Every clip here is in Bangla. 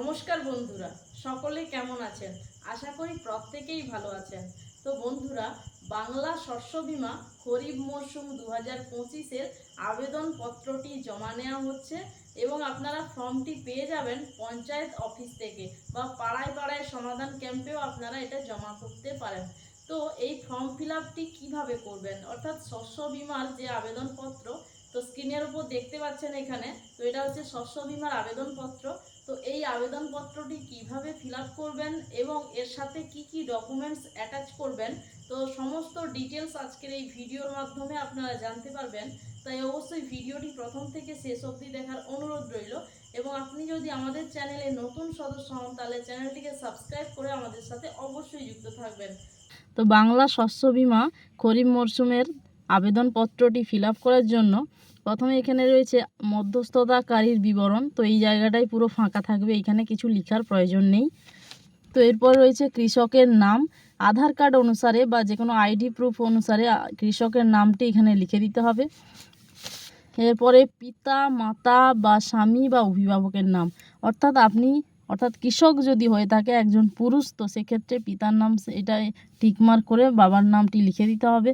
নমস্কার বন্ধুরা, সকলে কেমন আছেন? আশা করি প্রত্যেকেই ভালো আছেন। তো বন্ধুরা, বাংলা শস্য বীমা খরিফ মরশুম দু হাজার পঁচিশের আবেদনপত্রটি জমা নেওয়া হচ্ছে এবং আপনারা ফর্মটি পেয়ে যাবেন পঞ্চায়েত অফিস থেকে বা পাড়ায় পাড়ায় সমাধান ক্যাম্পেও আপনারা এটা জমা করতে পারেন। তো এই ফর্ম ফিল আপটি কীভাবে করবেন? অর্থাৎ শস্য বিমার যে আবেদনপত্র, তো স্ক্রিনের উপর দেখতে পাচ্ছেন এখানে, তো এটা হচ্ছে শস্য বিমার আবেদনপত্র। তো এই আবেদনপত্রটি কীভাবে ফিল করবেন এবং এর সাথে কি কি ডকুমেন্টস অ্যাটাচ করবেন? তো সমস্ত ডিটেলস আজকের এই ভিডিওর মাধ্যমে আপনারা জানতে পারবেন। তাই অবশ্যই ভিডিওটি প্রথম থেকে শেষ অবধি দেখার অনুরোধ রইল। এবং আপনি যদি আমাদের চ্যানেলে নতুন সদস্য হন, তাহলে চ্যানেলটিকে সাবস্ক্রাইব করে আমাদের সাথে অবশ্যই যুক্ত থাকবেন। তো বাংলা শস্য বীমা খরিফ মরশুমের আবেদনপত্রটি ফিল করার জন্য প্রথমে এখানে রয়েছে মধ্যস্থতাকারীর বিবরণ। তো এই জায়গাটাই পুরো ফাঁকা থাকবে, এখানে কিছু লেখার প্রয়োজন নেই। তো এরপর রয়েছে কৃষকের নাম। আধার কার্ড অনুসারে বা যে কোনো আইডি প্রুফ অনুসারে কৃষকের নামটি এখানে লিখে দিতে হবে। এরপরে পিতা, মাতা বা স্বামী বা অভিভাবকের নাম। অর্থাৎ আপনি, অর্থাৎ কৃষক যদি হয়ে থাকে একজন পুরুষ, তো সেক্ষেত্রে পিতার নাম এটা টিকমার্ক করে বাবার নামটি লিখে দিতে হবে।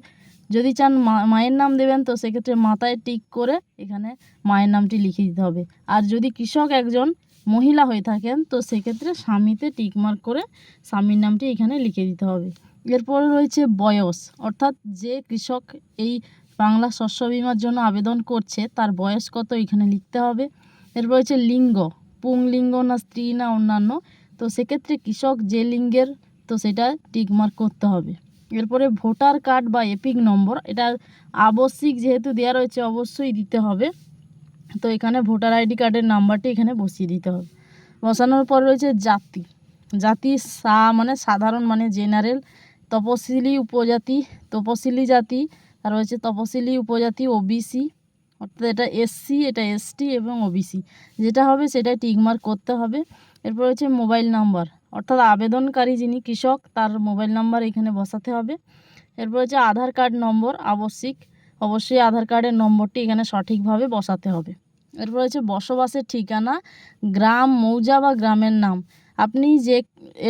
যদি চান মায়ের নাম দেবেন, তো সেক্ষেত্রে মাথায় টিক করে এখানে মায়ের নামটি লিখে দিতে হবে। আর যদি কৃষক একজন মহিলা হয়ে থাকেন, তো সেক্ষেত্রে স্বামীতে টিকমার্ক করে স্বামীর নামটি এখানে লিখে দিতে হবে। এরপরে রয়েছে বয়স। অর্থাৎ যে কৃষক এই বাংলা শস্য বিমার জন্য আবেদন করছে, তার বয়স কত এখানে লিখতে হবে। এরপর রয়েছে লিঙ্গ। পুংলিঙ্গ না স্ত্রী না অন্যান্য, তো সেক্ষেত্রে কৃষক যে লিঙ্গের, তো সেটা টিকমার্ক করতে হবে। এরপরে ভোটার কার্ড বা এপিক নম্বর, এটা আবশ্যিক যেহেতু দেওয়া রয়েছে অবশ্যই দিতে হবে। তো এখানে ভোটার আইডি কার্ডের নাম্বারটি এখানে বসিয়ে দিতে হবে। বসানোর পর রয়েছে জাতি। জাতি সা মানে সাধারণ মানে জেনারেল, তপশিলি উপজাতি, তপশিলি জাতি, আর রয়েছে তপশিলি উপজাতি, ওবিসি অর্থাৎ এটা এসসি এটা এসটি এবং ওবিসি যেটা হবে সেটা টিকমার্ক করতে হবে। এরপর হচ্ছে মোবাইল নাম্বার অর্থাৎ আবেদনকারী যিনি কৃষক, তার মোবাইল নাম্বার এখানে বসাতে হবে। এরপর হচ্ছে আধার কার্ড নম্বর আবশ্যিক। অবশ্যই আধার কার্ডের নম্বরটি এখানে সঠিকভাবে বসাতে হবে। এরপর হচ্ছে বসবাসের ঠিকানা, গ্রাম, মৌজা বা গ্রামের নাম। আপনি যে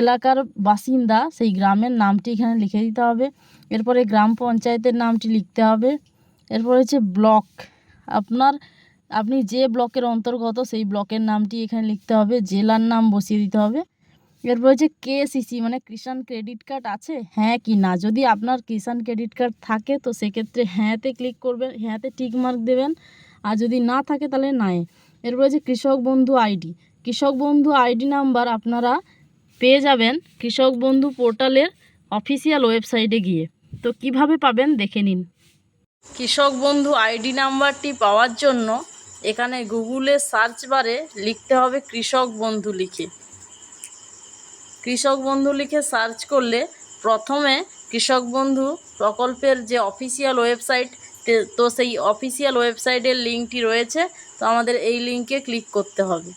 এলাকার বাসিন্দা, সেই গ্রামের নামটি এখানে লিখে দিতে হবে। এরপরে গ্রাম পঞ্চায়েতের নামটি লিখতে হবে। এরপর হচ্ছে ব্লক। আপনার, আপনি যে ব্লকের অন্তর্গত সেই ব্লকের নামটি এখানে লিখতে হবে, জেলার নাম বসিয়ে দিতে হবে। এরপর হচ্ছে কেসিসি মানে কিষাণ ক্রেডিট কার্ড আছে? হ্যাঁ কি না? যদি আপনার কিষাণ ক্রেডিট কার্ড থাকে, তো সেক্ষেত্রে হ্যাঁতে ক্লিক করবেন, হ্যাঁতে টিক মার্ক দেবেন। আর যদি না থাকে, তাহলে নাই। এরপর হচ্ছে কৃষক বন্ধু আইডি। কৃষক বন্ধু আইডি নাম্বার আপনারা পেয়ে যাবেন কৃষক বন্ধু পোর্টালের অফিসিয়াল ওয়েবসাইটে গিয়ে। তো কীভাবে পাবেন, দেখে নিন। কৃষক বন্ধু আইডি নাম্বারটি পাওয়ার জন্য এখানে গুগলে সার্চ বারে লিখতে হবে কৃষক বন্ধু লিখে। কৃষক বন্ধু লিখে সার্চ করলে প্রথমে কৃষক বন্ধু প্রকল্পের যে অফিসিয়াল ওয়েবসাইট, তো সেই অফিসিয়াল ওয়েবসাইটের লিঙ্কটি রয়েছে, তো আমাদের এই লিঙ্কে ক্লিক করতে হবে।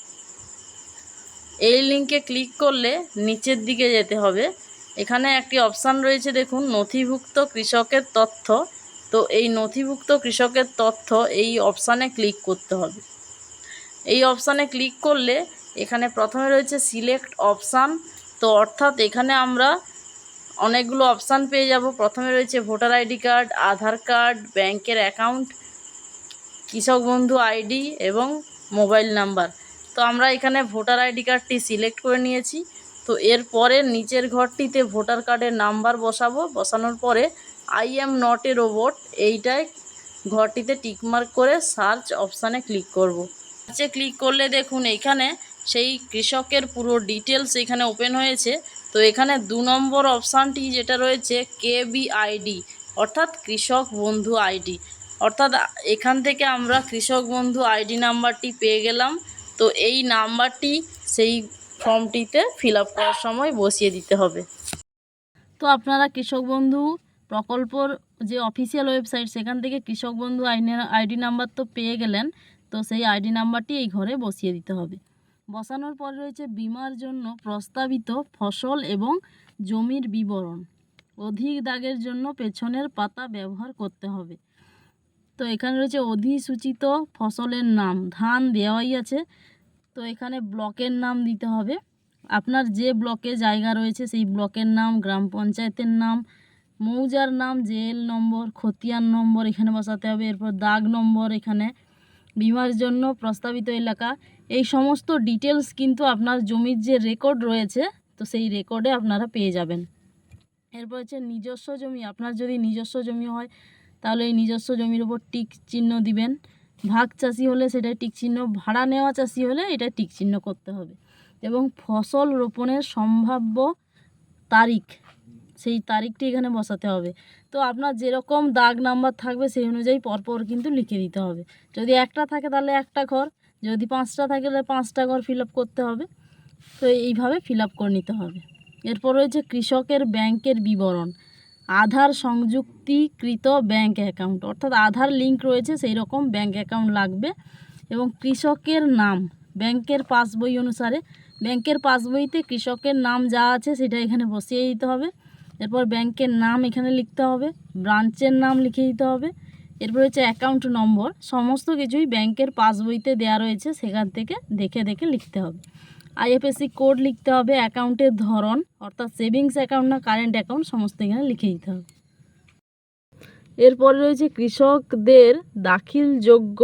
এই লিঙ্কে ক্লিক করলে নিচের দিকে যেতে হবে। এখানে একটি অপশান রয়েছে, দেখুন, নথিভুক্ত কৃষকের তথ্য। তো এই নথিভুক্ত কৃষকের তথ্য এই অপশানে ক্লিক করতে হবে। এই অপশানে ক্লিক করলে এখানে প্রথমে রয়েছে সিলেক্ট অপশান তো অর্থাৎ এখানে আমরা অনেকগুলো অপশান পেয়ে যাব। প্রথমে রয়েছে voter ID card, Aadhaar card, ব্যাংকের অ্যাকাউন্ট কৃষক বন্ধু আইডি এবং মোবাইল নাম্বার তো আমরা এখানে ভোটার আইডি কার্ডটি সিলেক্ট করে নিয়েছি। তো এরপরে নিচের ঘরটিতে ভোটার কার্ডের নাম্বার বসাবো। বসানোর পরে I am not a robot এইটায় ঘরটিতে টিকমার্ক করে সার্চ অপশানে ক্লিক করব। সার্চে ক্লিক করলে দেখুন এখানে সেই কৃষকের পুরো ডিটেলস এখানে ওপেন হয়েছে। তো এখানে দু নম্বর অপশানটি যেটা রয়েছে কেবি আইডি অর্থাৎ কৃষক বন্ধু আইডি অর্থাৎ এখান থেকে আমরা কৃষক বন্ধু আইডি নাম্বারটি পেয়ে গেলাম। তো এই নাম্বারটি সেই ফর্মটিতে ফিল করার সময় বসিয়ে দিতে হবে। তো আপনারা কৃষক বন্ধু প্রকল্পর যে অফিসিয়াল ওয়েবসাইট সেখান থেকে কৃষক বন্ধু আইডি নাম্বার তো পেয়ে গেলেন, তো সেই আইডি নাম্বারটি এই ঘরে বসিয়ে দিতে হবে। বসানোর পর রয়েছে বিমার জন্য প্রস্তাবিত ফসল এবং জমির বিবরণ। অধিক দাগের জন্য পেছনের পাতা ব্যবহার করতে হবে। তো এখানে রয়েছে অধিসূচিত ফসলের নাম, ধান দেওয়াই আছে। তো এখানে ব্লকের নাম দিতে হবে। আপনার যে ব্লকে জায়গা রয়েছে, সেই ব্লকের নাম, গ্রাম পঞ্চায়েতের নাম মৌজার নাম, জেল নম্বর, খতিয়ান নম্বর এখানে বসাতে হবে। এরপর দাগ নম্বর এখানে। বিমার জন্য প্রস্তাবিত এলাকা। এই সমস্ত ডিটেলস কিন্তু আপনার জমির যে রেকর্ড রয়েছে, তো সেই রেকর্ডে আপনারা পেয়ে যাবেন। এরপর হচ্ছে নিজস্ব জমি। আপনার যদি নিজস্ব জমি হয়, তাহলে এই নিজস্ব জমির উপর টিক চিহ্ন দিবেন। ভাগ চাষি হলে সেটা টিক চিহ্ন, ভাড়া নেওয়া চাষি হলে এটা টিক চিহ্ন করতে হবে। এবং ফসল রোপণের সম্ভাব্য তারিখ সেই তারিখটি এখানে বসাতে হবে। তো আপনার যেরকম দাগ নাম্বার থাকবে সেই অনুযায়ী পরপর কিন্তু লিখে দিতে হবে। যদি একটা থাকে তাহলে একটা ঘর, যদি পাঁচটা থাকে তাহলে পাঁচটা ঘর ফিল করতে হবে। তো এইভাবে ফিল করে নিতে হবে। এরপর রয়েছে কৃষকের ব্যাংকের বিবরণ। আধার সংযুক্তিকৃত ব্যাংক অ্যাকাউন্ট, অর্থাৎ আধার লিঙ্ক রয়েছে সেই রকম ব্যাংক অ্যাকাউন্ট লাগবে। এবং কৃষকের নাম, ব্যাংকের পাসবই অনুসারে ব্যাংকের পাসবইতে কৃষকের নাম যা আছে সেটা এখানে বসিয়ে দিতে হবে। এরপর ব্যাংকের নাম এখানে লিখতে হবে, ব্রাঞ্চের নাম লিখে দিতে হবে, এরপর হচ্ছে অ্যাকাউন্ট নম্বর সমস্ত কিছুই ব্যাংকের পাসবইতে দেওয়া রয়েছে, সেখান থেকে দেখে দেখে লিখতে হবে। আইএফএসসি কোড লিখতে হবে অ্যাকাউন্টের ধরন, অর্থাৎ সেভিংস অ্যাকাউন্ট না কারেন্ট অ্যাকাউন্ট সমস্ত এখানে লিখে দিতে হবে। এরপরে রয়েছে কৃষকদের দাখিলযোগ্য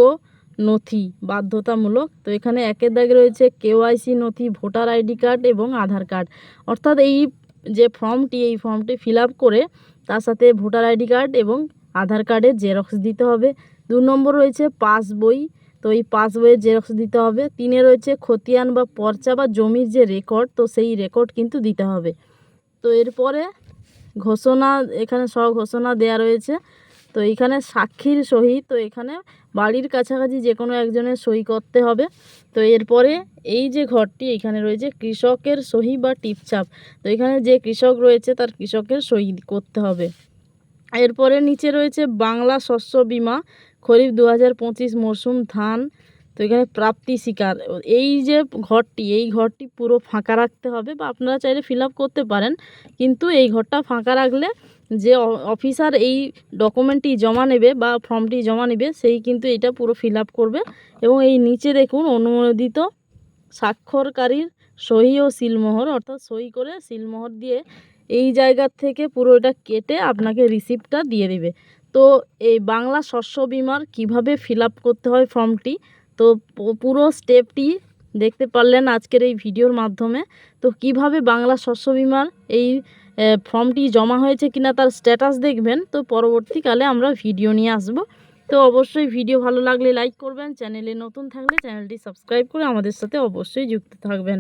নথি, বাধ্যতামূলক। তো এখানে একের দাগে রয়েছে কেওয়াইসি নথি, ভোটার আইডি কার্ড এবং আধার কার্ড। অর্থাৎ এই যে ফর্মটি, এই ফর্মটি ফিল করে তার সাথে ভোটার আইডি কার্ড এবং আধার কার্ডের জেরক্স দিতে হবে। দু নম্বর রয়েছে পাস বই। তো এই পাস বইয়ের জেরক্স দিতে হবে। তিনে রয়েছে খতিয়ান বা পর্চা বা জমির যে রেকর্ড, তো সেই রেকর্ড কিন্তু দিতে হবে। তো এরপরে ঘোষণা, এখানে সব ঘোষণা দেয়া রয়েছে। তো এখানে সাক্ষীর সহি তো এখানে বাড়ির কাছাকাছি যে কোনো একজনের সই করতে হবে। তো এরপরে এই যে ঘরটি এখানে রয়েছে, কৃষকের সহি বা টিপছাপ তো এখানে যে কৃষক রয়েছে, তার কৃষকের সই করতে হবে। এরপরে নিচে রয়েছে বাংলা শস্য বীমা, খরিফ দু হাজার পঁচিশ মরশুম ধান। তো এখানে প্রাপ্তি শিকার। এই যে ঘরটি, এই ঘরটি পুরো ফাঁকা রাখতে হবে বা আপনারা চাইলে ফিল করতে পারেন। কিন্তু এই ঘরটা ফাঁকা রাখলে যে অফিসার এই ডকুমেন্টটি জমা নেবে বা ফর্মটি জমা নেবে, সেই কিন্তু এটা পুরো ফিল করবে এবং এই নিচে দেখুন অনুমোদিত স্বাক্ষরকারীর সহি ও সিলমোহর, অর্থাৎ সই করে সিলমোহর দিয়ে এই জায়গার থেকে পুরো এটা কেটে আপনাকে রিসিপ্টটা দিয়ে দেবে। তো এই বাংলা শস্য বিমার কীভাবে ফিল করতে হয় ফর্মটি তো পুরো স্টেপটি দেখতে পারলেন আজকের এই ভিডিওর মাধ্যমে। তো কীভাবে বাংলা শস্য বিমার এই ফর্মটি জমা হয়েছে কিনা তার স্ট্যাটাস দেখবেন। তো পরবর্তীকালে আমরা ভিডিও নিয়ে আসব। তো অবশ্যই ভিডিও ভালো লাগলে লাইক করবেন। চ্যানেলে নতুন থাকলে চ্যানেলটি সাবস্ক্রাইব করে আমাদের সাথে অবশ্যই যুক্ত থাকবেন।